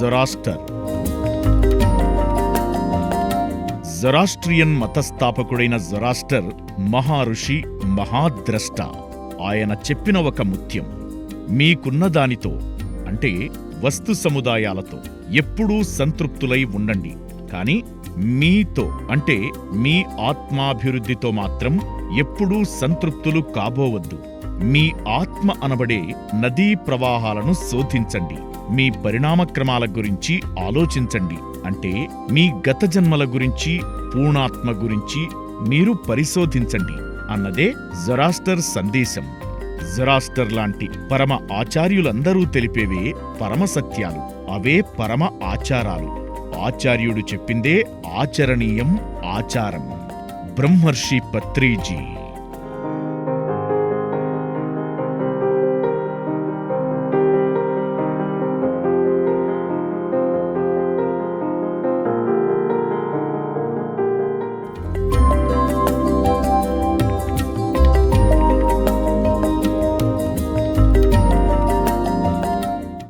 Zoroaster Zoroastrian మతస్థాపకుడైన Zoroaster మహారుషి మహాద్రష్ట. ఆయన చెప్పిన ఒక ముత్యం. మీకున్న దానితో అంటే వస్తు సముదాయాలతో ఎప్పుడూ సంతృప్తులై ఉండండి. కాని మీతో అంటే మీ ఆత్మాభివృద్ధితో మాత్రం ఎప్పుడూ సంతృప్తులు కాబోవద్దు. మీ ఆత్మ అనబడే నదీ ప్రవాహాలను శోధించండి. మీ పరిణామక్రమాల గురించి ఆలోచించండి. అంటే మీ గత జన్మల గురించి పూర్ణాత్మ గురించి మీరు పరిశోధించండి. అన్నదే జొరాస్టర్ సందేశం. జొరాస్టర్ లాంటి పరమ ఆచార్యులందరూ తెలిపేవే పరమ సత్యాలు. అవే పరమ ఆచారాలు. ఆచార్యుడు చెప్పిందే ఆచరణీయం ఆచారం. బ్రహ్మర్షి పత్రీజీ.